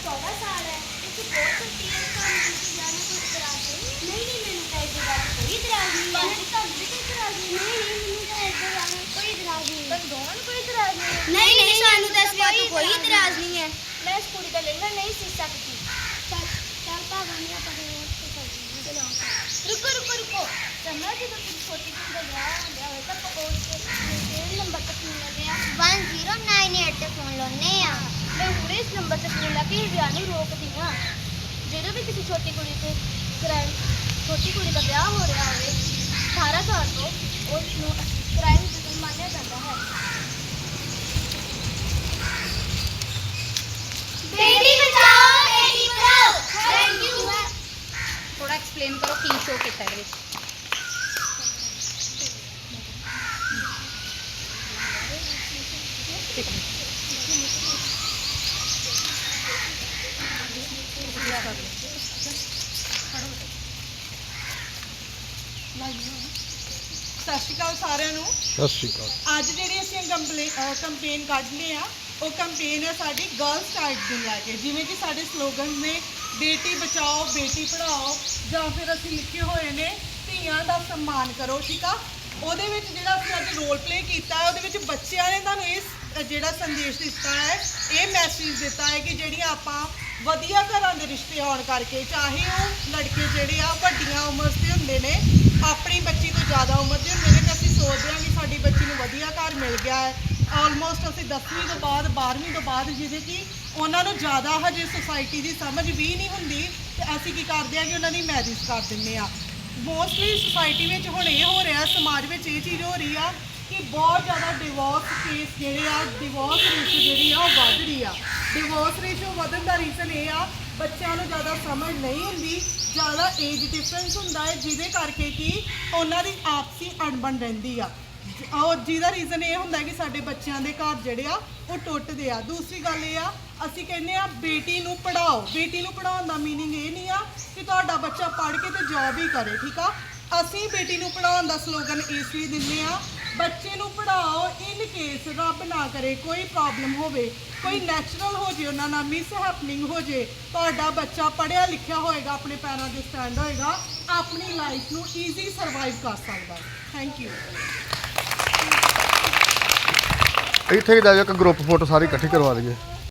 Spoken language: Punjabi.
14 ਸਾਲ ਹੈ ਇਹ ਤੇ ਬਹੁਤ ਨਹੀਂ ਨਹੀਂ ਸਾਨੂੰ ਤਾਂ ਇਸ ਵਿਆਹ ਤੋਂ ਕੋਈ ਇਤਰਾਜ਼ ਨਹੀਂ ਹੈ। ਮੈਂ ਇਸ ਕੁੜੀ ਦਾ ਲਹਿੰਗਾ ਨਹੀਂ ਸੀ ਸਕਦੀ। ਚੱਲ ਚੱਲ ਭਾਵੇਂ ਨਹੀਂ ਆਪਾਂ ਦੇ ਉੱਤੇ ਚੱਲ ਜੀ ਰੁਕੋ ਰੁਕੋ ਰੁਕੋ। ਚੰਨਾ ਜਦੋਂ ਤੁਸੀਂ ਛੋਟੀ ਕੁੜੀ ਦਾ ਵਿਆਹ ਹੁੰਦਾ ਹੋਵੇ ਤਾਂ ਨੰਬਰ ਫੋਨ ਲਾਉਂਦੇ ਆ 1098 ਤੇ ਫੋਨ ਲਾਉਂਦੇ ਆ। ਮੈਂ ਹੁਣੇ ਇਸ ਨੰਬਰ ਤੇ ਫੋਨ ਲਾ ਕੇ ਇਸ ਵਿਆਹ ਨੂੰ ਰੋਕਦੀ ਹਾਂ। ਜਦੋਂ ਵੀ ਕਿਸੇ ਛੋਟੀ ਕੁੜੀ ਤੇ ਛੋਟੀ ਕੁੜੀ ਦਾ ਵਿਆਹ ਹੋ ਰਿਹਾ ਹੋਵੇ 18 ਸਾਲ ਤੋਂ ਉਸ ਨੂੰ ਕ੍ਰਾਈਮ ਜੁਰਮ ਮੰਨਿਆ ਜਾਂਦਾ ਹੈ। ਬੇਟੀ ਬਚਾਓ ਬੇਟੀ ਪੜਾਓ। ਥੈਂਕ ਯੂ ਥੋੜਾ ਐਕਸਪਲੇਨ ਕਰੋ ਕੀ ਸ਼ੋ ਕੀਤਾ ਇਹਦੇ ਵਿੱਚ। ਸਤਿ ਸ਼੍ਰੀ ਅਕਾਲ ਸਾਰਿਆਂ ਨੂੰ। ਸਤਿ ਸ਼੍ਰੀ ਅਕਾਲ। ਅੱਜ ਜਿਹੜੀ ਅਸੀਂ ਕੰਪੇਨ ਕੱਢ ਲਈ ਆ ਉਹ ਕੰਪੇਨ ਹੈ ਸਾਡੀ ਗਰਲਸ ਰਾਈਟ ਨੂੰ ਲੈ ਕੇ। ਜਿਵੇਂ ਕਿ ਸਾਡੇ ਸਲੋਗਨ ਨੇ ਬੇਟੀ ਬਚਾਓ ਬੇਟੀ ਪੜ੍ਹਾਓ ਜਾਂ ਫਿਰ ਅਸੀਂ ਲਿਖੇ ਹੋਏ ਨੇ ਧੀਆਂ ਦਾ ਸਨਮਾਨ ਕਰੋ ਠੀਕ ਆ? ਉਹਦੇ ਵਿੱਚ ਜਿਹੜਾ ਅਸੀਂ ਅੱਜ ਰੋਲ ਪਲੇ ਕੀਤਾ ਉਹਦੇ ਵਿੱਚ ਬੱਚਿਆਂ ਨੇ ਤੁਹਾਨੂੰ ਇਸ ਜਿਹੜਾ ਸੰਦੇਸ਼ ਦਿੱਤਾ ਹੈ, ਇਹ ਮੈਸੇਜ ਦਿੱਤਾ ਹੈ ਕਿ ਜਿਹੜੀਆਂ ਆਪਾਂ ਵਧੀਆ ਘਰਾਂ ਦੇ ਰਿਸ਼ਤੇ ਆਉਣ ਕਰਕੇ, ਚਾਹੇ ਉਹ ਲੜਕੇ ਜਿਹੜੇ ਆ, ਵੱਡੀਆਂ ਉਮਰ ਦੇ ਹੁੰਦੇ ਨੇ, ਆਪਣੀ ਬੱਚੀ ਤੋਂ ਜ਼ਿਆਦਾ ਉਮਰ ਦੇ ਹੁੰਦੇ ਨੇ, ਤੇ ਅਸੀਂ ਸੋਚਦੇ ਹਾਂ ਕਿ ਸਾਡੀ ਬੱਚੀ ਨੂੰ ਵਧੀਆ ਘਰ ਮਿਲ ਗਿਆ ਹੈ। ਆਲਮੋਸਟ ਅਸੀਂ 10ਵੀਂ ਤੋਂ ਬਾਅਦ 12ਵੀਂ ਤੋਂ ਬਾਅਦ, ਜਿਹਦੇ ਕਿ ਉਹਨਾਂ ਨੂੰ ਜ਼ਿਆਦਾ ਹਜੇ ਸੁਸਾਇਟੀ ਦੀ ਸਮਝ ਵੀ ਨਹੀਂ ਹੁੰਦੀ, ਤੇ ਅਸੀਂ ਕੀ ਕਰਦੇ ਹਾਂ ਕਿ ਉਹਨਾਂ ਦੀ ਮੈਰਿਜ ਕਰ ਦਿੰਦੇ ਆ ਮੋਸਟਲੀ ਸੁਸਾਇਟੀ ਵਿੱਚ ਹੁਣ ਇਹ ਹੋ ਰਿਹਾ, ਸਮਾਜ ਵਿੱਚ ਇਹ ਚੀਜ਼ ਹੋ ਰਹੀ ਆ ਕਿ ਬਹੁਤ ਜ਼ਿਆਦਾ ਡਿਵੋਰਸ ਕੇਸ ਜਿਹੜੇ ਆ ਡਿਵੋਰਸ ਰੇਸ਼ੋ ਜਿਹੜੀ ਆ ਉਹ ਵੱਧ ਰਹੀ ਆ। ਡਿਵੋਰਸ ਰੇਸ਼ੋ ਵਧਣ ਦਾ ਰੀਜ਼ਨ ਇਹ ਆ, ਬੱਚਿਆਂ ਨੂੰ ਜ਼ਿਆਦਾ ਸਮਝ ਨਹੀਂ ਹੁੰਦੀ, ਜ਼ਿਆਦਾ ਏਜ ਡਿਫਰੈਂਸ ਹੁੰਦਾ ਹੈ, ਜਿਹਦੇ ਕਰਕੇ ਕਿ ਉਹਨਾਂ ਦੀ ਆਪਸੀ ਅਣਬਣ ਰਹਿੰਦੀ ਆ। ਔਰ ਜਿਹਦਾ ਰੀਜ਼ਨ ਇਹ ਹੁੰਦਾ ਕਿ ਸਾਡੇ ਬੱਚਿਆਂ ਦੇ ਘਰ ਜਿਹੜੇ ਆ, ਉਹ ਟੁੱਟਦੇ ਆ। ਦੂਸਰੀ ਗੱਲ ਇਹ ਆ, ਅਸੀਂ ਕਹਿੰਦੇ ਆ, ਬੇਟੀ ਨੂੰ ਪੜਾਓ ਬੇਟੀ ਨੂੰ ਪੜਾਉਣ ਦਾ ਮੀਨਿੰਗ ਇਹ ਨਹੀਂ ਆ ਕਿ ਤੁਹਾਡਾ ਬੱਚਾ ਪੜ੍ਹ ਕੇ ਤੇ ਜੌਬ ਹੀ ਕਰੇ, ਠੀਕ ਆ? ਅਸੀਂ ਬੇਟੀ ਨੂੰ ਪੜਾਉਣ ਦਾ ਸਲੋਗਨ ਇਸ ਲਈ ਦਿੰਦੇ ਆ ਬੱਚੇ ਨੂੰ ਪੜਾਓ ਇਨ ਕੇਸ ਰੱਬ ਨਾ ਕਰੇ, ਕੋਈ ਪ੍ਰੋਬਲਮ ਹੋਵੇ, ਕੋਈ ਨੈਚੁਰਲ ਹੋ ਜੇ, ਉਹਨਾਂ ਨਾਲ ਮਿਸ ਹੈਪਨਿੰਗ ਹੋ ਜੇ, ਤੁਹਾਡਾ ਬੱਚਾ ਪੜਿਆ ਲਿਖਿਆ ਹੋਏਗਾ, ਆਪਣੇ ਪੈਰਾਂ ਤੇ ਸਟੈਂਡ ਹੋਏਗਾ, ਆਪਣੀ ਲਾਈਫ ਨੂੰ ਈਜ਼ੀ ਸਰਵਾਈਵ ਕਰ ਸਕਦਾ ਥੈਂਕ ਯੂ ਇੱਥੇ ਹੀ ਜਾ ਕੇ ਇੱਕ ਗਰੁੱਪ ਫੋਟੋ ਸਾਰੀ ਇਕੱਠੀ ਕਰਵਾ ਦਈਏ।